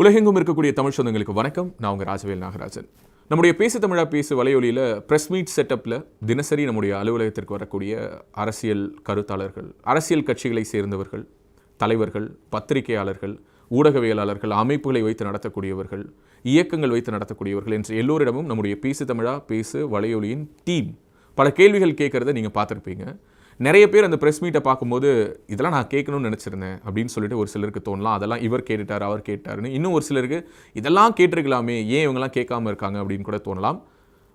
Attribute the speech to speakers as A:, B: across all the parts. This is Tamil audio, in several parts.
A: உலகெங்கும் இருக்கக்கூடிய தமிழ் சொந்தங்களுக்கு வணக்கம். நான் உங்கள் ராஜவேல் நாகராஜன். நம்முடைய பேசு தமிழா பேசு வலையொலியில் ப்ரெஸ் மீட் செட்டப்பில் தினசரி நம்முடைய அலுவலகத்திற்கு வரக்கூடிய அரசியல் கருத்தாளர்கள் அரசியல் கட்சிகளை சேர்ந்தவர்கள் தலைவர்கள் பத்திரிகையாளர்கள் ஊடகவியலாளர்கள் அமைப்புகளை வைத்து நடத்தக்கூடியவர்கள் இயக்கங்கள் வைத்து நடத்தக்கூடியவர்கள் என்று எல்லோரிடமும் நம்முடைய பேசு தமிழா பேசு வலையொலியின் டீம் பல கேள்விகள் கேட்குறத நீங்கள் பார்த்துருப்பீங்க. நிறைய பேர் அந்த ப்ரெஸ் மீட்டை பார்க்கும்போது இதெல்லாம் நான் கேட்கணும்னு நினச்சிருந்தேன் அப்படின்னு சொல்லிட்டு ஒரு சிலருக்கு தோணலாம். அதெல்லாம் இவர் கேட்டுட்டார் அவர் கேட்டாருன்னு. இன்னும் ஒரு சிலருக்கு இதெல்லாம் கேட்டிருக்கலாமே ஏன் இவங்கெல்லாம் கேட்காம இருக்காங்க? அப்படின்னு கூட தோணலாம்.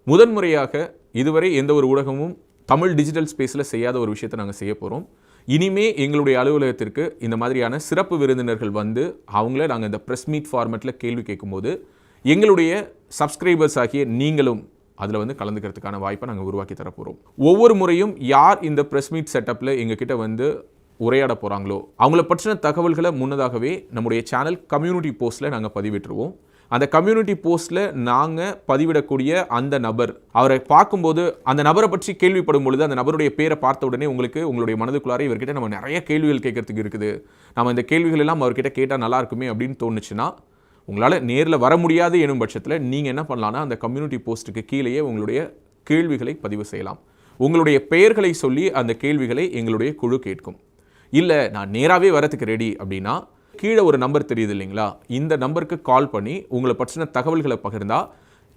A: முதன்முறையாக இதுவரை எந்த ஒரு ஊடகமும் தமிழ் டிஜிட்டல் ஸ்பேஸில் செய்யாத ஒரு விஷயத்தை நாங்கள் செய்ய போகிறோம் இனிமே எங்களுடைய அலுவலகத்திற்கு இந்த மாதிரியான சிறப்பு விருந்தினர்கள் வந்து அவங்கள நாங்கள் இந்த ப்ரெஸ் மீட் ஃபார்மேட்டில் கேள்வி கேட்கும்போது எங்களுடைய சப்ஸ்கிரைபர்ஸ் ஆகிய நீங்களும் அதில் வந்து கலந்துக்கிறதுக்கான வாய்ப்பை நாங்கள் உருவாக்கி தரப்போகிறோம் ஒவ்வொரு முறையும் யார் இந்த ப்ரெஸ் மீட் செட்டப்பில் எங்ககிட்ட வந்து உரையாட போகிறாங்களோ அவங்கள பற்றின தகவல்களை முன்னதாகவே நம்முடைய சேனல் கம்யூனிட்டி போஸ்ட்டில் நாங்கள் பதிவிட்டுருவோம். அந்த கம்யூனிட்டி போஸ்ட்டில் நாங்கள் பதிவிடக்கூடிய அந்த நபர் அவரை பார்க்கும்போது அந்த நபரை பற்றி கேள்விப்படும் பொழுது அந்த நபருடைய பேரை பார்த்த உடனே உங்களுக்கு உங்களுடைய மனதுக்குள்ளார இவர்கிட்ட நம்ம நிறைய கேள்விகள் கேட்கறதுக்கு இருக்குது. நம்ம இந்த கேள்விகள் எல்லாம் அவர்கிட்ட கேட்டால் நல்லா இருக்குமே அப்படின்னு தோணுச்சுன்னா உங்களால் நேரில் வர முடியாது எனும் பட்சத்தில் நீங்கள் என்ன பண்ணலான்னா அந்த கம்யூனிட்டி போஸ்ட்டுக்கு கீழேயே உங்களுடைய கேள்விகளை பதிவு செய்யலாம். உங்களுடைய பெயர்களை சொல்லி அந்த கேள்விகளை எங்களுடைய குழு கேட்கும். இல்லை நான் நேராகவே வரத்துக்கு ரெடி அப்படின்னா கீழே ஒரு நம்பர் தெரியுது இல்லைங்களா? இந்த நம்பருக்கு கால் பண்ணி உங்களை பற்றின தகவல்களை பகிர்ந்தால்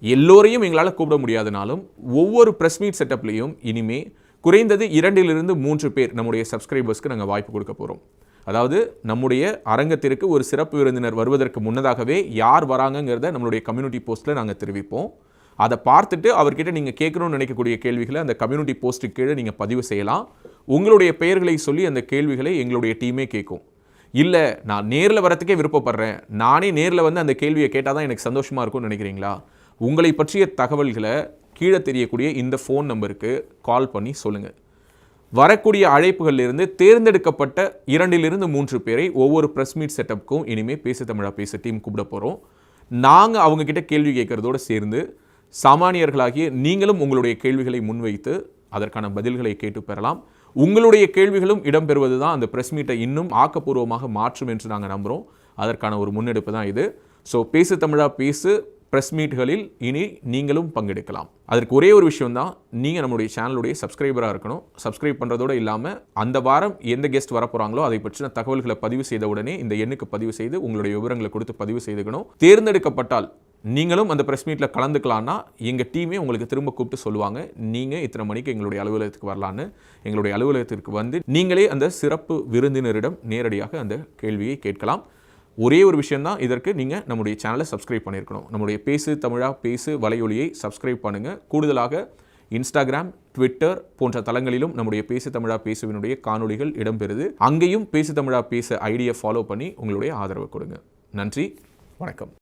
A: எல்லோரையும் எங்களால் கூப்பிட முடியாதனாலும் ஒவ்வொரு ப்ரெஸ் மீட் செட்டப்லேயும் இனிமே குறைந்தது இரண்டிலிருந்து மூன்று பேர் நம்முடைய சப்ஸ்கிரைபர்ஸ்க்கு நாங்கள் வாய்ப்பு கொடுக்க போகிறோம் அதாவது நம்முடைய அரங்கத்திற்கு ஒரு சிறப்பு விருந்தினர் வருவதற்கு முன்னதாகவே யார் வராங்கங்கிறத நம்மளுடைய கம்யூனிட்டி போஸ்ட்டில் நாங்கள் தெரிவிப்போம். அதை பார்த்துட்டு அவர்கிட்ட நீங்கள் கேட்கணும்னு நினைக்கக்கூடிய கேள்விகளை அந்த கம்யூனிட்டி போஸ்ட்டுக்கு கீழே நீங்கள் பதிவு செய்யலாம். உங்களுடைய பெயர்களை சொல்லி அந்த கேள்விகளை எங்களுடைய டீமே கேட்கும். இல்லை நான் நேரில் வரத்துக்கே விருப்பப்படுறேன். நானே நேரில் வந்து அந்த கேள்வியை கேட்டால் தான் எனக்கு சந்தோஷமாக இருக்கும்னு நினைக்கிறீங்களா? உங்களை பற்றிய தகவல்களை கீழே தெரியக்கூடிய இந்த ஃபோன் நம்பருக்கு கால் பண்ணி சொல்லுங்கள் வரக்கூடிய அழைப்புகளிலிருந்து தேர்ந்தெடுக்கப்பட்ட இரண்டிலிருந்து மூன்று பேரை ஒவ்வொரு ப்ரெஸ் மீட் செட்டப்புக்கும் இனிமேல் பேச தமிழா பேச டீம் கூப்பிட போகிறோம் நாங்கள் அவங்கக்கிட்ட கேள்வி கேட்குறதோடு சேர்ந்து சாமானியர்களாகிய நீங்களும் உங்களுடைய கேள்விகளை முன்வைத்து அதற்கான பதில்களை கேட்டு பெறலாம். உங்களுடைய கேள்விகளும் இடம்பெறுவது தான் அந்த ப்ரெஸ் மீட்டை இன்னும் ஆக்கப்பூர்வமாக மாற்றும் என்று நாங்கள் நம்புகிறோம் அதற்கான ஒரு முன்னெடுப்பு தான் இது. ஸோ பேசு தமிழா பேசு ப்ரெஸ் மீட்களில் இனி நீங்களும் பங்கெடுக்கலாம். அதற்கு ஒரே ஒரு விஷயம் தான் நீங்கள் நம்மளுடைய சேனலுடைய சப்ஸ்கிரைபராக இருக்கணும். சப்ஸ்கிரைப் பண்ணுறதோடு இல்லாமல் அந்த வாரம் எந்த கெஸ்ட் வர போகிறாங்களோ அதை பற்றின தகவல்களை பதிவு செய்த உடனே இந்த எண்ணுக்கு பதிவு செய்து உங்களுடைய விவரங்களை கொடுத்து பதிவு செய்துக்கணும். தேர்ந்தெடுக்கப்பட்டால் நீங்களும் அந்த ப்ரெஸ் மீட்டில் கலந்துக்கலான்னா எங்கள் டீமே உங்களுக்கு திரும்ப கூப்பிட்டு சொல்லுவாங்க நீங்கள் இத்தனை மணிக்கு எங்களுடைய அலுவலகத்துக்கு வரலான்னு. எங்களுடைய அலுவலகத்திற்கு வந்து நீங்களே அந்த சிறப்பு விருந்தினரிடம் நேரடியாக அந்த கேள்வியை கேட்கலாம். ஒரே ஒரு விஷயந்தான் இதற்கு நீங்கள் நம்முடைய சேனலை சப்ஸ்கிரைப் பண்ணியிருக்கணும். நம்முடைய பேசு தமிழா பேசு வலையொலியை சப்ஸ்கிரைப் பண்ணுங்கள் கூடுதலாக இன்ஸ்டாகிராம் ட்விட்டர் போன்ற தளங்களிலும் நம்முடைய பேசு தமிழா பேசுவினுடைய காணொளிகள் இடம்பெறுது. அங்கேயும் பேசு தமிழா பேச ஐடியை ஃபாலோ பண்ணி உங்களுடைய ஆதரவு கொடுங்க. நன்றி வணக்கம்.